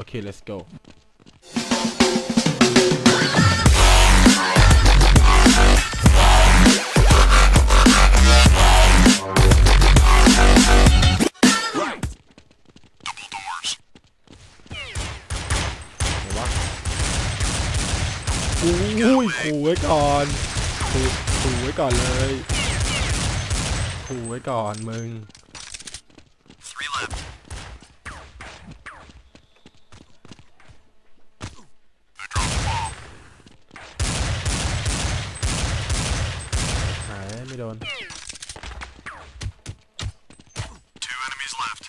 โอเค let's go ไหนวะอุ้ยขู่ไว้ก่อนขู่ขู่ไว้ก่อนเลยขู่ไว้ก่อนมึง หายไม่โดน Two enemies left.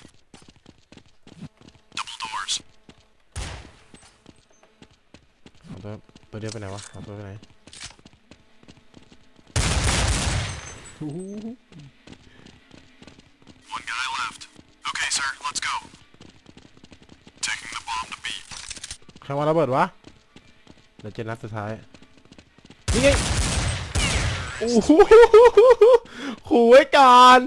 Double doors. เอาตัวตัวเดียวไปไหนวะเอาตัวไปไหนอู้หู One guy left. Okay, sir, let's go. Taking the bomb to B. ใครวางระเบิดวะเดี๋ยวเจนนัดสุดท้ายนี่ไง โอ้โหขู่ไว้การ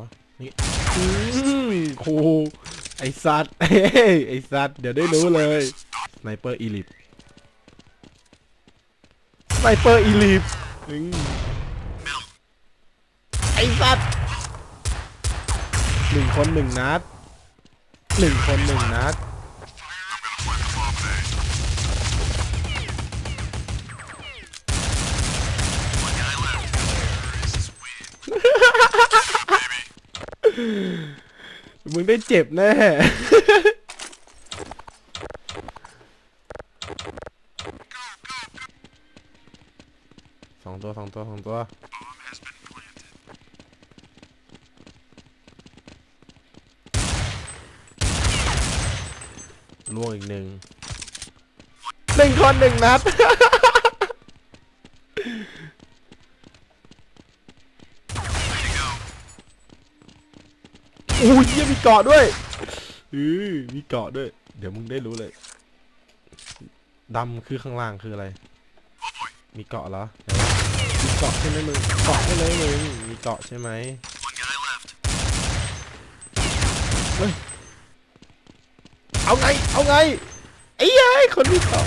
วะนี่ครูไอสัตว์เฮ้ยไอสัตว์เดี๋ยวได้รู้เลยสไนเปอร์อีลิปสไนเปอร์อีลิปไอสัตว์หนึ่งคนหนึ่งนัดหนึ่งคนหนึ่งนัด มึงได้เจ็บแน่สองตัวสองตัวสองตัวล่วงอีกหนึ่งหนึ่งคนหนึ่งนัด โอ้ยยังมีเกาะด้วยอือมีเกาะด้วย เดี๋ยวมึงได้รู้เลยดำคือข้างล่างคืออะไร มีเกาะเหรอมีเกาะใช่ไหมมึงเกาะให้เลยมึงมีเกาะใช่ไหมเฮ้ยเอาไง เอาไงไอ้ยัยคนมีเกาะ